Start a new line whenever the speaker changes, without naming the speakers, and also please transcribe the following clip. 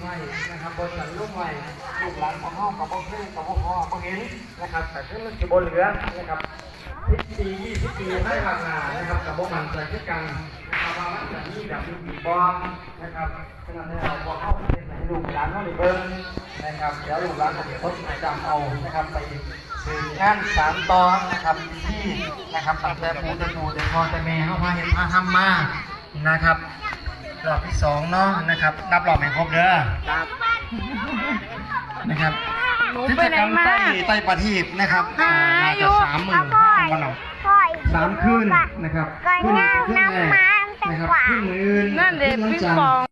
หน่อยลูกหลานของห้องกับพ่อคือกับพ่อพ่อพ่อเห็นนะครับแต่คือมันจะบนเหลือนะครับสิบปียี่สิบปีให้หลักหนานะครับกับพวกมันใจขึ้นกันนะครับว่ามันจะมีแบบมีบอมนะครับขณะที่เราบอกเข้าไปในลูกหลานเขาในเบิ้งนะครับเดี๋ยวลูกหลานของเขาจะจำเอานะครับไปสืบงานสามตอนนะครับที่นะครับตั้งแต่ปู่ต่ปู่แต่พ่อแต่แม่เข้ามาเห็นพาทำมานะครับ รอบที่สองเนาะนะครับนับรอบให้ครบเด้อนะครับ
หนูไปไหนมา
กิจกรรไต้ไต้ประทีปนะครับ
หา
น่า
อยู่
จะสามหมื่นวันหนึ่งสามคืนนะครับ
ก่อนหน้า
คืน
น้ำ
แรก
มัน
นะครับ
กว่า
คืนอื่น
นั่นเด็ก
คื
ปิง
วัจันท
ป
ร์
อง